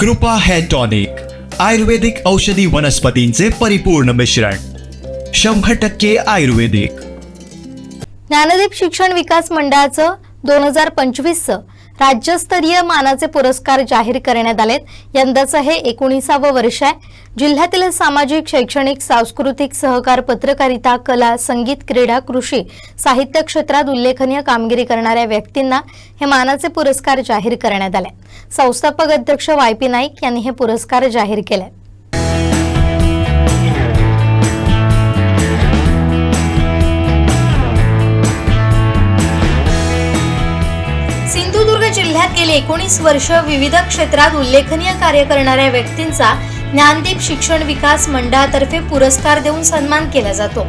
कृपा hair tonic आयुर्वेदिक औषधी वनस्पतींचे परिपूर्ण मिश्रण शंभर टक्के आयुर्वेदिक. ज्ञानदीप शिक्षण विकास मंडळाचं दोन हजार पंचवीसचं राज्यस्तरीय मानाचे पुरस्कार जाहीर करण्यात आलेत. यंदाचं हे एकोणीसावं वर्ष आहे. जिल्ह्यातील सामाजिक शैक्षणिक सांस्कृतिक सहकार पत्रकारिता कला संगीत क्रीडा कृषी साहित्य क्षेत्रात उल्लेखनीय कामगिरी करणाऱ्या व्यक्तींना हे मानाचे पुरस्कार जाहीर करण्यात आले. संस्थापक अध्यक्ष वाय पी नाईक यांनी हे पुरस्कार जाहीर केले. सिंधुदुर्ग जिल्ह्यात गेली एकोणीस वर्ष विविध क्षेत्रात उल्लेखनीय कार्य करणाऱ्या व्यक्तींचा ज्ञानदीप शिक्षण विकास मंडळातर्फे पुरस्कार देऊन सन्मान केला जातो.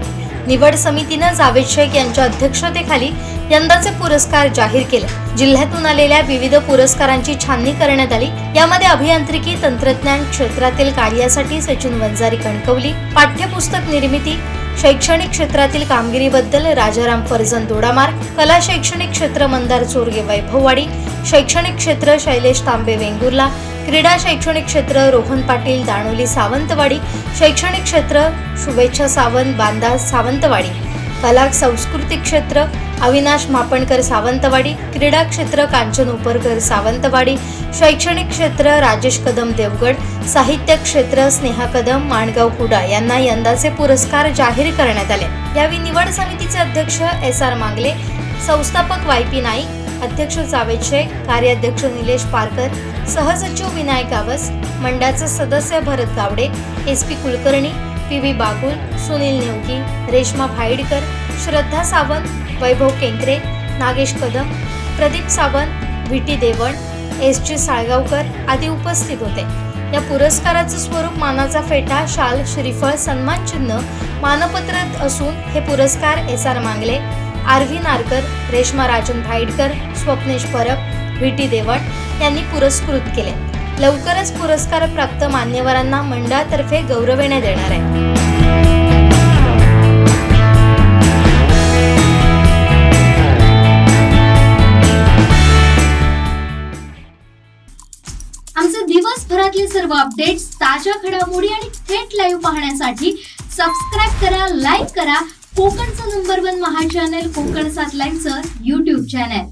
निवड समितीनं जावेद शेख यांच्या अध्यक्षतेखाली यंदाचे पुरस्कार जाहीर केले. जिल्ह्यातून आलेल्या विविध पुरस्कारांची छाननी करण्यात आली. यामध्ये अभियांत्रिकी तंत्रज्ञान क्षेत्रातील कार्यासाठी सचिन वंजारी कणकवली पाठ्यपुस्तक निर्मिती शैक्षणिक क्षेत्रातील कामगिरीबद्दल राजाराम फर्जन दोडामार कला शैक्षणिक क्षेत्र मंदार चोरगे वैभववाडी शैक्षणिक क्षेत्र शैलेश तांबे वेंगुर्ला क्रीडा शैक्षणिक क्षेत्र रोहन पाटील दाणोली सावंतवाडी शैक्षणिक क्षेत्र शुभेच्छा सावंत बांदा सावंतवाडी. कला सांस्कृतिक क्षेत्र अविनाश मापणकर सावंतवाडी क्रीडा क्षेत्र कांचन उपरकर सावंतवाडी शैक्षणिक क्षेत्र राजेश कदम देवगड साहित्य क्षेत्र स्नेहा कदम माणगाव कुडा यांना यंदाचे पुरस्कार जाहीर करण्यात आले. यावेळी निवड समितीचे अध्यक्ष एस आर मांगले संस्थापक वाय पी नाईक अध्यक्ष जावेद शेख कार्याध्यक्ष निलेश पारकर सहसचिव विनायक गावस मंडळाचे सदस्य Bharat Gawade S P Kulkarni P V Bagul Sunil Nevgi Reshma Bhaidkar Shraddha Sawant Vaibhav Kenkre Nagesh Kadam Pradeep Sawant V T Devan S G Salgaonkar आदी उपस्थित होते. या पुरस्काराचं स्वरूप मानाचा फेटा शाल श्रीफळ सन्मान चिन्ह मानपत्र असून हे पुरस्कार S R Mangle R V Narkar Reshma Rajan Bhaidkar Swapnesh Parab V T Devan यांनी पुरस्कृत केले. लवकरच पुरस्कार प्राप्त मान्यवरांना मंडळातर्फे गौरवण्यात येणार आहे. आमचे दिवसभरातले सर्व अपडेट्स ताज्या घडामोडी आणि थेट लाईव्ह पाहण्यासाठी सबस्क्राईब करा लाईक करा. कोकणचं नंबर वन महा चॅनल कोकण सात लाईनचं युट्यूब चॅनल